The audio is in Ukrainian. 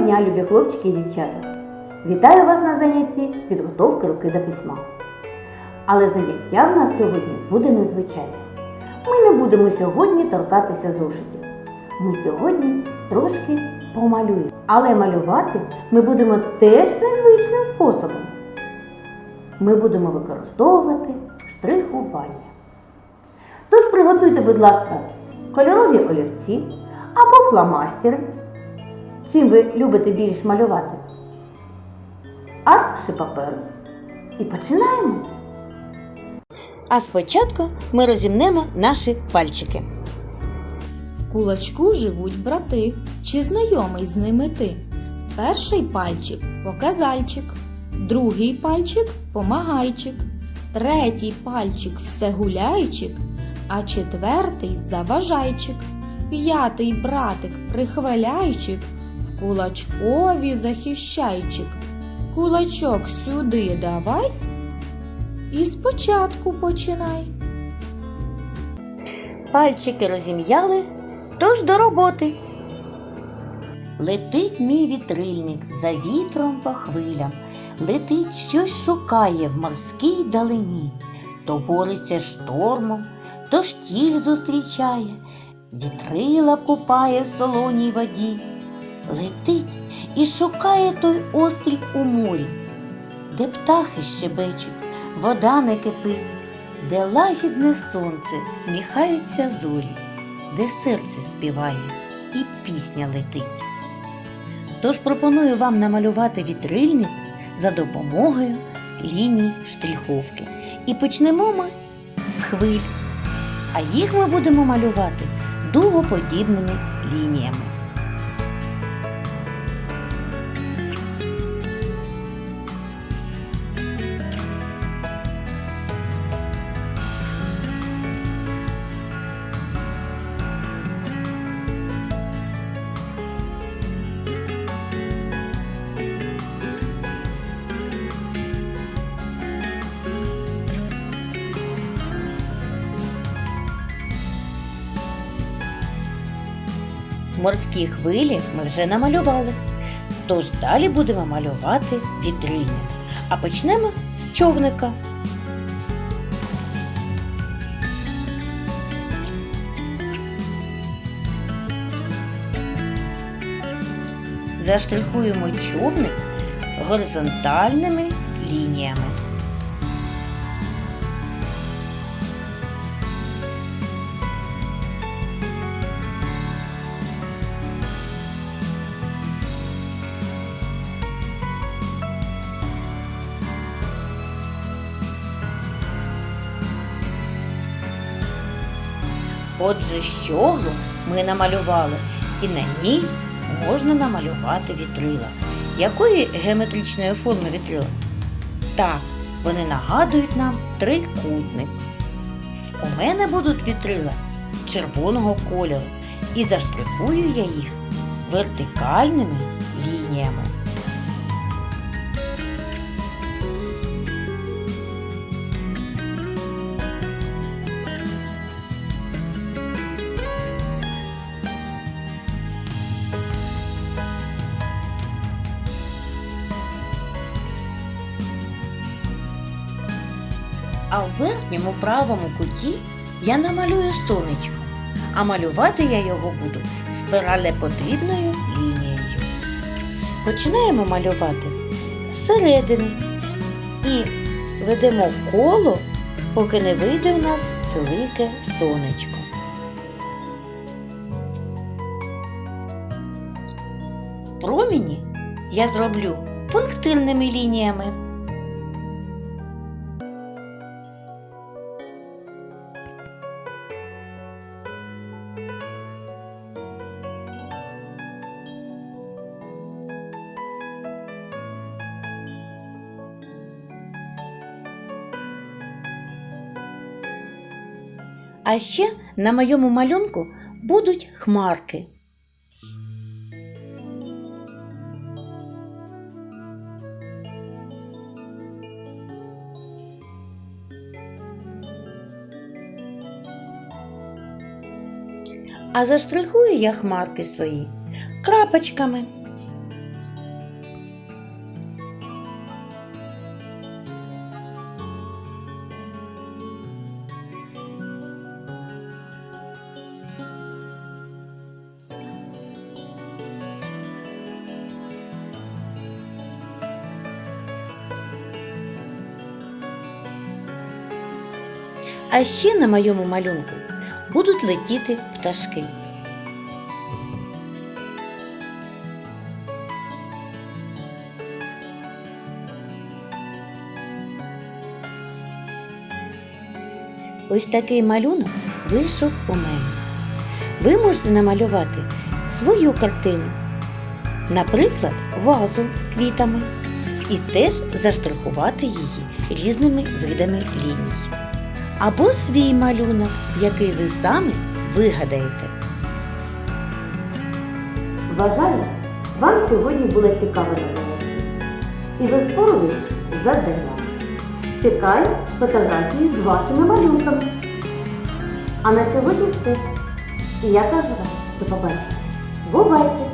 дня, любі хлопчики і дівчата! Вітаю вас на занятті підготовки руки до письма. Але заняття в нас сьогодні буде незвичайне. Ми не будемо сьогодні торкатися зошитів. Ми сьогодні трошки помалюємо. Але малювати ми будемо теж незвичним способом. Ми будемо використовувати штрихування. Тож приготуйте, будь ласка, кольорові олівці або фломастери. Чим ви любите більш малювати? Аркуші паперу. І починаємо. А спочатку ми розімнемо наші пальчики. В кулачку живуть брати. Чи знайомий з ними ти? Перший пальчик показальчик, другий пальчик помагайчик, третій пальчик всегуляйчик, а четвертий заважайчик, п'ятий братик прихваляйчик, кулачкові захищайчик. Кулачок сюди давай і спочатку починай. Пальчики розім'яли, тож до роботи. Летить мій вітрильник за вітром по хвилям, летить щось шукає в морській далині, то бореться штормом, то штіль зустрічає, вітрила купає в солоній воді, летить і шукає той острів у морі, де птахи щебечуть, вода не кипить, де лагідне сонце сміхаються зорі, де серце співає і пісня летить. Тож пропоную вам намалювати вітрильник за допомогою ліній штриховки. І почнемо ми з хвиль. А їх ми будемо малювати дугоподібними лініями. Морські хвилі ми вже намалювали. Тож далі будемо малювати вітрильник. А почнемо з човника. Заштрихуємо човник горизонтальними лініями. Отже, щоглу ми намалювали, і на ній можна намалювати вітрила. Якої геометричної форми вітрила? Так, вони нагадують нам трикутник. У мене будуть вітрила червоного кольору, і заштрихую я їх вертикальними лініями. А в верхньому правому куті я намалюю сонечко, а малювати я його буду спиралеподібною лінією. Починаємо малювати зсередини і ведемо коло, поки не вийде у нас велике сонечко. Проміні я зроблю пунктирними лініями. А ще на моєму малюнку будуть хмарки. А заштрихую я хмарки свої крапочками. А ще на моєму малюнку будуть летіти пташки. Ось такий малюнок вийшов у мене. Ви можете намалювати свою картину, наприклад, вазу з квітами, і теж заштрихувати її різними видами ліній. Або свій малюнок, який ви самі вигадаєте. Вважаю, вам сьогодні було цікаво на занятті. І ви впорались з завданням. Чекаю фотографії з вашими малюнками. А на сьогодні все. І я кажу вам до побачення. Бувайте!